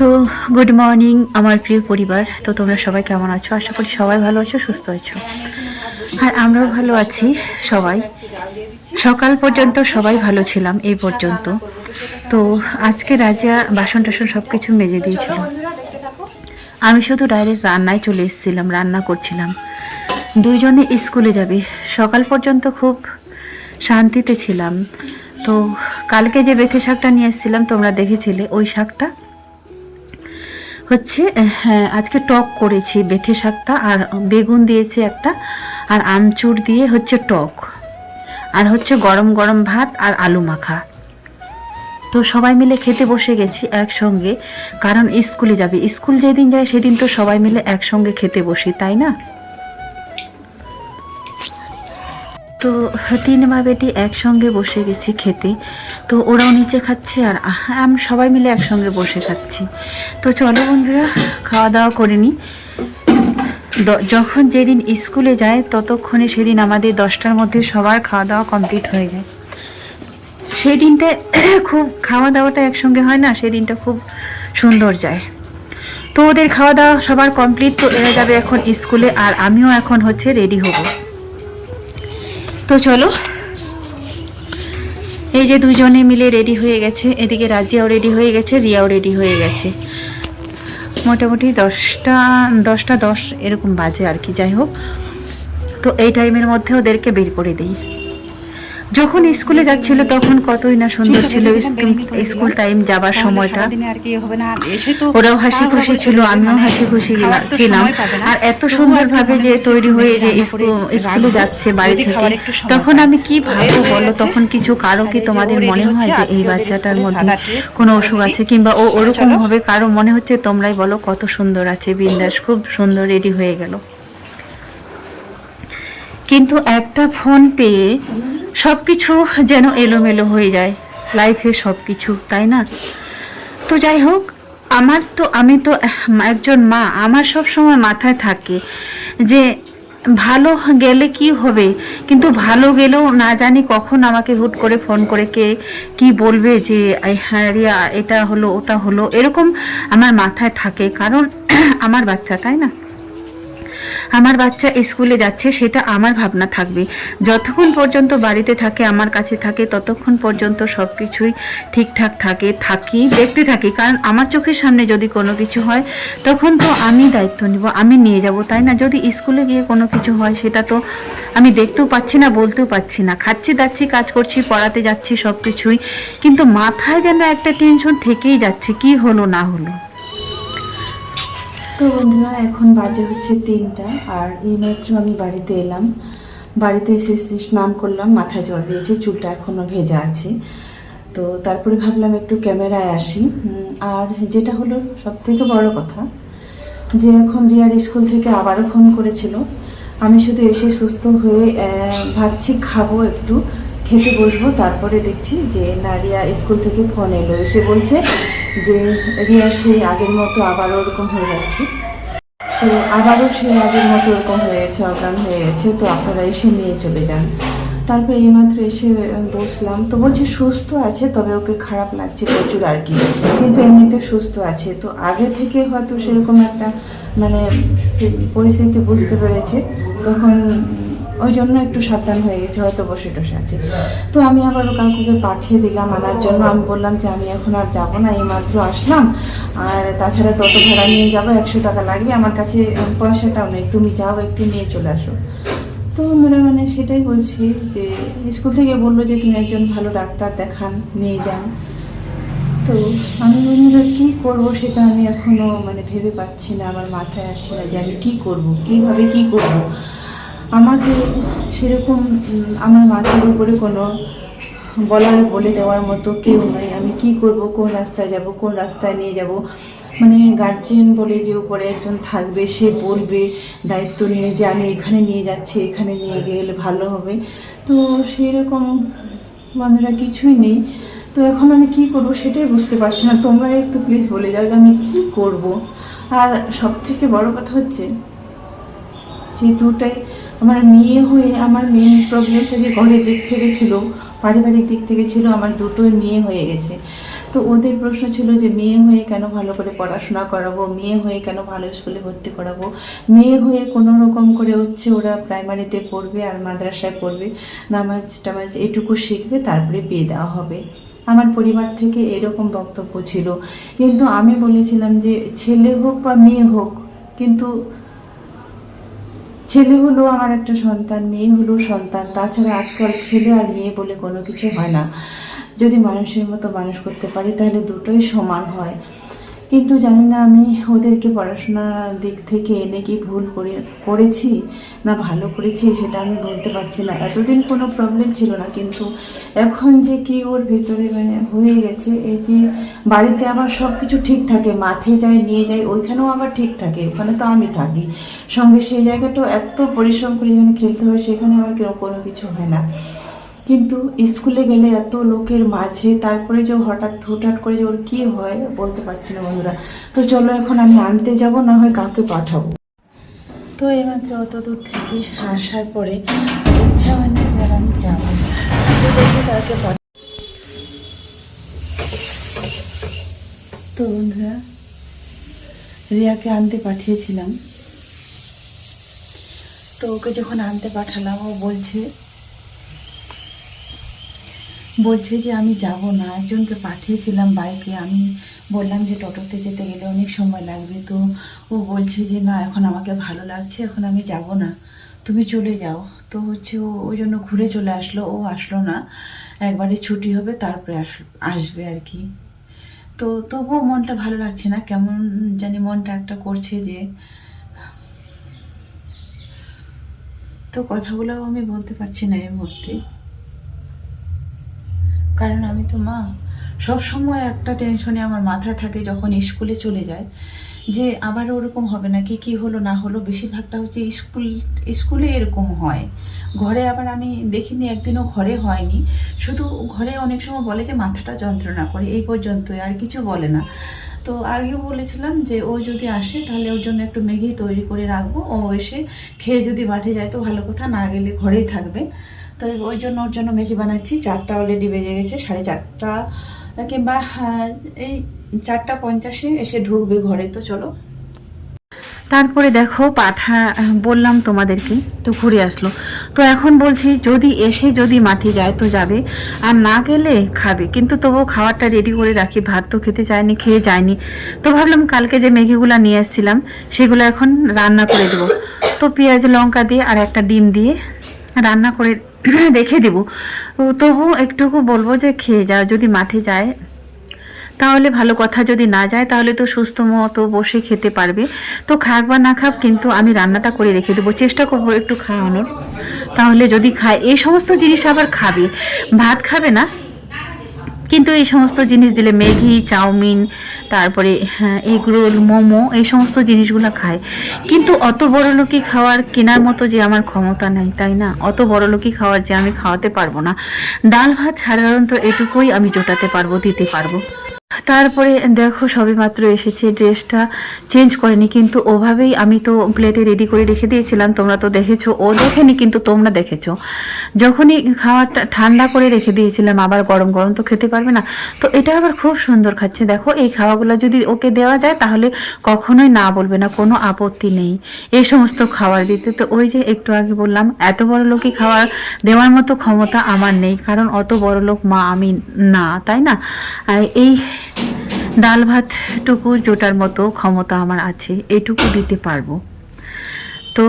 তো good morning, আমার প্রিয় পরিবার। তো তোমরা সবাই কেমন আছো? আশা করি সবাই ভালো আছো, সুস্থ আছো। আর আমরাও ভালো আছি সবাই। সকাল পর্যন্ত সবাই ভালো ছিলাম, এই পর্যন্ত। তো আজকে রাজা বাসন টাসন সব কিছু মেজে দিয়েছিল। আমি শুধু ডাইরেক্ট রান্নায় চলে এসেছিলাম, রান্না করছিলাম। দুইজনে স্কুলে যাবে। সকাল পর্যন্ত খুব শান্তিতে ছিলাম। তো কালকে যে বেথে শাকটা নিয়ে এসেছিলাম, তোমরা দেখেছিলে, ওই শাকটা। হচ্ছে হ্যাঁ আজকে টক করেছি, বেথে শাকটা, আর বেগুন দিয়েছি একটা, আর আমচুর দিয়ে হচ্ছে টক, আর হচ্ছে গরম গরম ভাত আর আলু মাখা। তো সবাই মিলে খেতে বসে গেছি একসঙ্গে, কারণ স্কুলে যাবে। স্কুল যেদিন যায় সেদিন তো সবাই মিলে একসঙ্গে খেতে বসি, তাই না? তো তিন মা বেটি একসঙ্গে বসে গেছি খেতে। তো ওরাও নিচে খাচ্ছে আর আমি সবাই মিলে একসঙ্গে বসে খাচ্ছি। তো চলো বন্ধুরা খাওয়া দাওয়া করে নিই। যখন যেদিন স্কুলে যায়, ততক্ষণে সেদিন আমাদের দশটার মধ্যে সবার খাওয়া দাওয়া কমপ্লিট হয়ে যায়। সেই দিনটা খুব খাওয়া দাওয়াটা একসঙ্গে হয় না সেই দিনটা খুব সুন্দর যায়। তো ওদের খাওয়া দাওয়া সবার কমপ্লিট, তো এরা যাবে এখন স্কুলে আর আমিও এখন হচ্ছে রেডি হব। তো চলো। এই যে দুজনে মিলে রেডি হয়ে গেছে। এদিকে রাজিয়াও রেডি হয়ে গেছে, রিয়াও রেডি হয়ে গেছে। মোটামুটি দশটা দশটা দশ এরকম বাজে আর কি, যাই হোক। তো এই টাইমের মধ্যে ওদেরকে বের করে দিই। যখন স্কুলে যাচ্ছিল তখন কতই না সুন্দর ছিল স্কুল- টাইম যাবার সময়টা। ওরাও হাসি খুশি ছিল আমিও মানে হাসি খুশি ছিলাম। আর এত তবুও সুন্দর ভাবে যে তৈরি হয়ে যে স্কুল- যাচ্ছে বাড়ি থেকে তখন আমি কি তো ভাববো বলো? তখন কিছু কারও কি তোমাদের মনে হয় যে এই বাচ্চাটার মধ্যে কোনো অসুখ আছে? কিংবা ও ওরকম। হবে কারও মনে হচ্ছে তোমরাই বলো কত সুন্দর আছে? বিন্দাস খুব সুন্দর রেডি হয়ে গেল। কিন্তু একটা ফোন পেয়ে সব কিছু যেন এলোমেলো হয়ে যায়। লাইফে সব কিছু তাই না? তো যাই হোক, আমার তো, আমি তো, একজন মা, আমার সব সময় মাথায় থাকে যে ভালো গেলে কি হবে? কিন্তু ভালো গেলেও না জানি কখন আমাকে হুট করে ফোন করে কে কি বলবে যে রিয়া, এটা হলো, ওটা হলো। এরকম আমার মাথায় থাকে। কারণ আমার বাচ্চা, তাই না? আমার বাচ্চা স্কুলে যাচ্ছে, সেটা আমার ভাবনা থাকবে। যতক্ষণ পর্যন্ত বাড়িতে থাকে, আমার কাছে থাকে, ততক্ষণ পর্যন্ত সব কিছুই ঠিকঠাক থাকে, থাকি, দেখতে থাকি। কারণ আমার চোখের সামনে যদি কোনো কিছু হয়, তখন তো আমি দায়িত্ব নিব, আমি নিয়ে যাব, তাই না? যদি স্কুলে গিয়ে কোনো কিছু হয়, সেটা তো আমি দেখতেও পাচ্ছি না, বলতেও পাচ্ছি না। খাচ্ছি, দাচ্ছি, কাজ করছি, পড়াতে যাচ্ছি সব কিছুই কিন্তু মাথায় যেন একটা টেনশন থেকেই যাচ্ছে, কি হলো, না হলো। তো বন্ধুরা, এখন বাজে হচ্ছে তিনটা, আর এইমাত্র আমি বাড়িতে এলাম। বাড়িতে এসে স্নান করলাম, মাথায় জল দিয়েছি, চুলটা এখনও ভেজা আছে। তো তারপরে ভাবলাম একটু ক্যামেরায় আসি। আর যেটা হলো সব থেকে বড় কথা, যে এখন রিয়ার স্কুল থেকে আবারও ফোন করেছিল। আমি শুধু এসে সুস্থ হয়ে ভাবছি খাব একটু। খেতে বসবো, তারপরে দেখছি যে না রিয়া স্কুল থেকে ফোন এলো। এসে বলছে যে রিয়া সেই আগের মতো আবারও ওরকম হয়ে যাচ্ছে তো আবারও সেই আগের মতো ওরকম হয়ে গেছে, অজ্ঞান হয়ে গেছে। তো আপনারা এসে নিয়ে চলে যান। তারপর এইমাত্র এসে বসলাম। তো বলছে সুস্থ আছে, তবে ওকে খারাপ লাগছে প্রচুর আর কি। কিন্তু এমনিতে সুস্থ আছে। তো আগে থেকে হয়তো সেরকম একটা মানে পরিস্থিতি বুঝতে পেরেছে। তখন ওই জন্য একটু সাবধান হয়ে গেছে, হয়তো বসে টসে আছে। তো আমি আবার ও কাকুকে পাঠিয়ে দিলাম আনার জন্য। আমি বললাম যে আমি এখন আর যাব না এই মাত্র আসলাম। আর তাছাড়া টোটো ভাড়া নিয়ে যাব, একশো টাকা লাগবে। আমার কাছে পয়সাটাও নেই, তুমি যাও, একটু নিয়ে চলে আসো। তো আমরা মানে সেটাই বলছি যে, স্কুল থেকে বলল যে তুমি একজন ভালো ডাক্তার দেখান, নিয়ে যান। তো আমি মনে বন্ধুরা কী করব সেটা আমি এখনও মানে ভেবে পাচ্ছি না, আমার মাথায় আসছে না যে আমি কী করব, কীভাবে কী করব? আমাকে সেরকম আমার মাথার উপরে কোনো বলার বলে দেওয়ার মতো কেউ নাই। আমি কি করব, কোন রাস্তায় যাব, কোন রাস্তায় নিয়ে যাব? মানে গার্জেন বলে যে উপরে একজন থাকবে, সে বলবে, দায়িত্ব নিয়ে যে আমি এখানে নিয়ে যাচ্ছি, এখানে নিয়ে গেলে ভালো হবে। তো সেই রকম বন্ধুরা কিছুই নেই। তো এখন আমি কি করব সেটাই বুঝতে পারছি না। তোমরা একটু প্লিজ বলে যাও যে আমি কি করব। আর সব থেকে বড় কথা হচ্ছে যে দুটাই আমার মেয়ে হয়ে আমার মেন প্রবলেমটা যে ঘরের দিক থেকে ছিল, পারিবারিক দিক থেকে ছিল, আমার দুটোই মেয়ে হয়ে গেছে। তো ওদের প্রশ্ন ছিল যে মেয়ে হয়ে কেন ভালো করে পড়াশোনা করাবো? মেয়ে হয়ে কেন ভালো স্কুলে ভর্তি করাবো? মেয়ে হয়ে কোনো রকম করে হচ্ছে ওরা প্রাইমারিতে পড়বে আর মাদ্রাসায় পড়বে, নামাজ টামাজ এটুকু শিখবে, তারপরে বিয়ে দেওয়া হবে। আমার পরিবার থেকে এরকম বক্তব্য ছিল। কিন্তু আমি বলেছিলাম যে ছেলে হোক বা মেয়ে হোক, কিন্তু ছেলে হলো আমার একটা সন্তান, মেয়ে হলো সন্তান। তাছাড়া আজকাল ছেলে আর মেয়ে বলে কোনো কিছু হয় না। যদি মানুষের মতো মানুষ করতে পারি, তাহলে দুটোই সমান হয়। কিন্তু জানি না আমি ওদেরকে পড়াশোনার দিক থেকে এনে কি ভুল করে, করেছি না ভালো করেছি সেটা আমি বলতে পারছি না। এতদিন কোনো প্রবলেম ছিল না, কিন্তু এখন যে কি ওর ভেতরে মানে হয়ে গেছে, এই যে বাড়িতে আবার সব কিছু ঠিক থাকে, মাঠে যায়, নিয়ে যায়, ওইখানেও আবার ঠিক থাকে, ওখানে তো আমি থাকি। সঙ্গে সেই জায়গাটাও এত পরিশ্রম করে যেখানে খেলতে হয়, সেখানে আমার কোনো কিছু হয় না। কিন্তু স্কুলে গেলে এত লোকের মাঝে, তারপরে যে হঠাৎ হুটহাট করে যে ওর কী হয় বলতে পারছি না বন্ধুরা। তো চলো এখন আমি আনতে যাব, না হয় কাউকে পাঠাবো। তো এইমাত্র অত দূর থেকে আসার পরে ইচ্ছা হয় না যে আমি যাব দেখি তো বন্ধুরা, রিয়াকে আনতে পাঠিয়েছিলাম। তো ওকে যখন আনতে পাঠালাম, ও বলছে বলছে যে আমি যাব না। একজনকে পাঠিয়েছিলাম বাইকে। আমি বললাম যে টোটোতে যেতে গেলে অনেক সময় লাগবে। তো ও বলছে যে, না, এখন আমাকে ভালো লাগছে, এখন আমি যাব না। তুমি চলে যাও। তো হচ্ছে ও ওই জন্য ঘুরে চলে আসলো। ও আসলো না। একবারে ছুটি হবে, তারপরে আস, আসবে আর কি। তো তবুও মনটা ভালো লাগছে না। কেমন জানি মনটা একটা করছে যে, তো কথাগুলো আমি বলতে পারছি না এই মুহূর্তে। কারণ আমি তো মা। সব সময় একটা টেনশনে আমার মাথায় থাকে যখন স্কুলে চলে যায় যে আবার ওরকম হবে না কি কি হলো, না হলো, বেশিরভাগটা হচ্ছে স্কুল স্কুলে এরকম হয়। ঘরে আবার আমি দেখিনি, একদিনও ঘরে হয়নি। শুধু ঘরে অনেক সময় বলে যে, মাথাটা যন্ত্রণা করে, এই পর্যন্তই, আর কিছু বলে না। তো আগেও বলেছিলাম যে, ও যদি আসে, তাহলে ওর জন্য একটু ম্যাগি তৈরি করে রাখব। ও এসে খেয়ে যদি মাঠে যায়, তো ভালো কথা, না গেলে ঘরেই থাকবে। তো ওই জন্য ওর জন্য ম্যাগি বানাচ্ছি। চারটা অলরেডি বেজে গেছে সাড়ে চারটা কিংবা আহ, এই চারটা পঞ্চাশে এসে ঢুকবে ঘরে তো চলো। তারপরে দেখো পাঠা বললাম তোমাদেরকে তো ঘুরে আসলো। তো এখন বলছি যদি এসে যদি মাঠে যায় তো যাবে আর না গেলে খাবে। কিন্তু তবুও খাবারটা রেডি করে রাখি ভাত তো খেতে চায়নি খেয়ে যায়নি। তো ভাবলাম কালকে যে ম্যাগিগুলো নিয়ে এসেছিলাম সেগুলো এখন রান্না করে দেবো। তো পেঁয়াজ লঙ্কা দিয়ে আর একটা ডিম দিয়ে রান্না করে রেখে দেব। তবু একটুকু বলব যে খেয়ে যাও যদি মাঠে যায়, তাহলে ভালো কথা। যদি না যায়, তাহলে তো সুস্থ মতো বসে খেতে পারবে। তো খাক বা না খাক, কিন্তু আমি রান্নাটা করে রেখে দেবো। চেষ্টা করব একটু খাওয়ানোর। তাহলে যদি খায়, এই সমস্ত জিনিস আবার খাবে। ভাত খাবে না? কিন্তু এই সমস্ত জিনিস দিলে ম্যাগি, চাউমিন, তারপরে এগ রোল মোমো, এই সমস্ত জিনিসগুলো খায়। কিন্তু অত বড় লোকই খাওয়ার কেনার মতো যে আমার ক্ষমতা নেই, তাই না? অত বড় লোকই খাওয়ার যে আমি খাওয়াতে পারব না। ডাল ভাত সাধারণত এটুকুই আমি জোটাতে পারব, দিতে পারব। তারপরে দেখো সবে মাত্র এসেছে ড্রেসটা চেঞ্জ করেনি, কিন্তু ওভাবেই আমি তো প্লেটে রেডি করে রেখে দিয়েছিলাম, তোমরা তো দেখেছ, ও দেখেনি কিন্তু তোমরা দেখেছ। যখনই খাওয়াটা ঠান্ডা করে রেখে দিয়েছিলাম, আবার গরম গরম তো খেতে পারবে না। তো এটা আবার খুব সুন্দর খাচ্ছে, দেখো এই খাওয়াগুলো যদি ওকে দেওয়া যায় তাহলে কখনোই না বলবে না, কোনো আপত্তি নেই। এই সমস্ত খাবার দিতে, তো ওই যে একটু আগে বললাম, এত বড় লোকই খাবার দেওয়ার মতো ক্ষমতা আমার নেই, কারণ অত বড় লোক মা আমি না, তাই না? এই ডাল ভাতটুকু জোটার মতো ক্ষমতা আমার আছে, এটুকু দিতে পারব। তো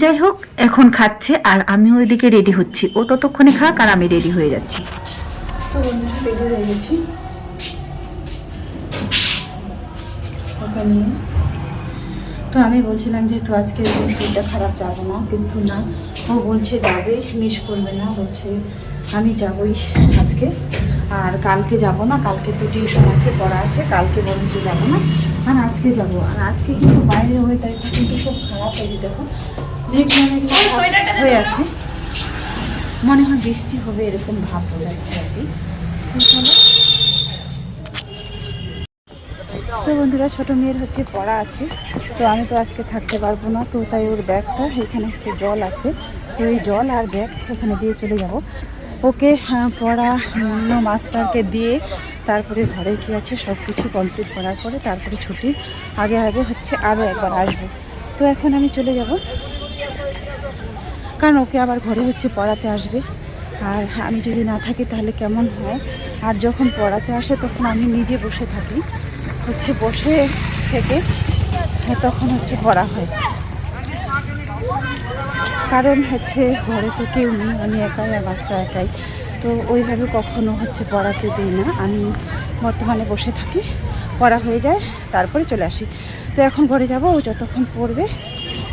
যাই হোক, এখন খাচ্ছে আর আমি ওইদিকে রেডি হচ্ছি। ও ততক্ষণে খাক আর আমি রেডি হয়ে যাচ্ছি। তো রেডি হয়ে নিয়ে তো আমি বলছিলাম যেহেতু আজকে শরীরটা খারাপ যাব না, কিন্তু না। ও বলছে, যাবে মিস করবে না। বলছে আমি যাবই আজকে। আর কালকে যাব না কালকে তো টিউশন আছে পড়া আছে কালকে বলতে যাব না। আর আজকে যাব। আর আজকে কিন্তু বাইরে হয়ে ওয়েদারটা কিন্তু খুব খারাপ হয়েছে দেখো হয়ে আছে। মনে হয় বৃষ্টি হবে এরকম ভাব হয়ে যাচ্ছে আর কি। তো বন্ধুরা ছোট মেয়ের হচ্ছে পড়া আছে। তো আমি তো আজকে থাকতে পারব না তো তাই ওর ব্যাগটা এখানে হচ্ছে জল আছে। তো এই জল আর ব্যাগ এখানে দিয়ে চলে যাব। ওকে হ্যাঁ, পড়া মাস্টারকে দিয়ে তারপরে ঘরে কি আছে সব কিছু কমপ্লিট করার পরে তারপরে ছুটি। আগে আগে হচ্ছে আরও একবার আসব। তো এখন আমি চলে যাব। কারণ ওকে আবার ঘরে হচ্ছে পড়াতে আসবে। আর আমি যদি না থাকি তাহলে কেমন হয়? আর যখন পড়াতে আসে তখন আমি নিজে বসে থাকি। হচ্ছে বসে থেকে তখন হচ্ছে পড়া হয়। কারণ হচ্ছে ঘরে তো কেউ নেই, আমি একাই আর বাচ্চা একাই। তো ওইভাবে কখনো হচ্ছে পড়াতে দিই না। আমি বর্তমানে বসে থাকি, পড়া হয়ে যায়, তারপরে চলে আসি। তো এখন ঘরে যাব, ও যতক্ষণ পড়বে,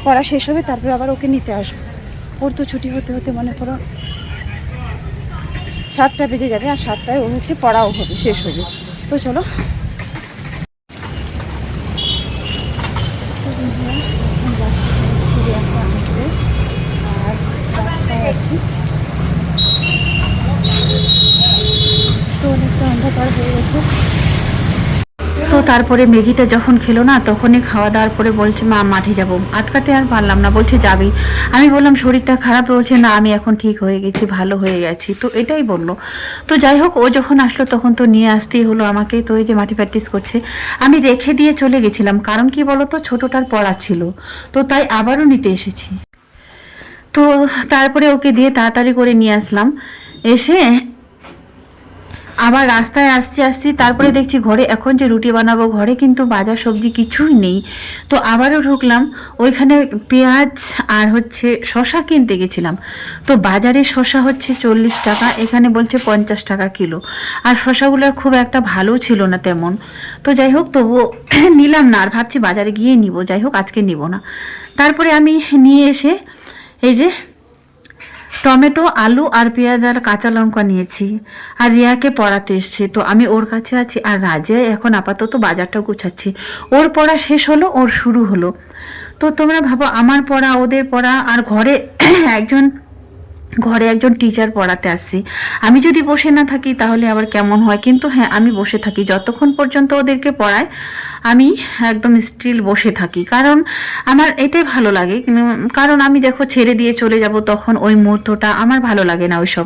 পড়া শেষ হবে, তারপরে আবার ওকে নিতে আসব। ওর তো ছুটি হতে হতে মনে করো সাতটা বেজে যাবে, আর সাতটায় ও হচ্ছে পড়াও হবে, শেষ হবে তো চলো তো বন্ধুরা, এখন যাচ্ছি চিড়িয়াখানা ঘুরতে। আর রাস্তায় আছি তো অনেকটা অন্ধকার হয়ে গেছে তো তারপরে ম্যাগিটা যখন খেলো না, তখনই খাওয়া দাওয়ার পরে বলছে, মা, মাঠে যাব। আটকাতে আর পারলাম না, বলছে, যাবি? আমি বললাম, শরীরটা খারাপ? বলছে, না, আমি এখন ঠিক হয়ে গেছি, ভালো হয়ে গেছি তো এটাই বলল। তো যাই হোক, ও যখন আসলো, তখন তো নিয়ে আসতেই হলো আমাকে। তো এই যে মাটি প্র্যাকটিস করছে, আমি রেখে দিয়ে চলে গেছিলাম। কারণ কি বলো তো ছোটোটার পড়া ছিল। তো তাই আবারও নিতে এসেছি। তো তারপরে ওকে দিয়ে তাড়াতাড়ি করে নিয়ে আসলাম। এসে আবার রাস্তায় আসছি আসছি, তারপরে দেখছি ঘরে এখন যে রুটি বানাবো, ঘরে কিন্তু বাজার সবজি কিছুই নেই। তো আবারও ঢুকলাম, ওইখানে পেঁয়াজ আর হচ্ছে শশা কিনতে গেছিলাম। তো বাজারে শশা হচ্ছে চল্লিশ টাকা, এখানে বলছে পঞ্চাশ টাকা কিলো। আর শশাগুলোর খুব একটা ভালো ছিল না তেমন। তো যাই হোক তবুও নিলাম না, আর ভাবছি বাজারে গিয়ে নিব, যাই হোক আজকে নিব না। তারপরে আমি নিয়ে এসে এই যে টমেটো, আলু আর পেঁয়াজ আর কাঁচা লঙ্কা নিয়েছি। আর রিয়াকে পড়াতে এসছে। তো আমি ওর কাছে আছি। আর রাজে এখন আপাতত বাজারটা গুছাচ্ছি। ওর পড়া শেষ হলো, ওর শুরু হলো। তো তোমরা ভাবো, আমার পড়া, ওদের পড়া, আর ঘরে একজন ঘরে একজন টিচার পড়াতে আসছি। আমি যদি বসে না থাকি তাহলে আবার কেমন হয়? কিন্তু হ্যাঁ আমি বসে থাকি। যতক্ষণ পর্যন্ত ওদেরকে পড়ায়, আমি একদম স্টিল বসে থাকি। কারণ আমার এটাই ভালো লাগে। কারণ আমি দেখো ছেড়ে দিয়ে চলে যাব, তখন ওই মুহূর্তটা আমার ভালো লাগে না ওইসব।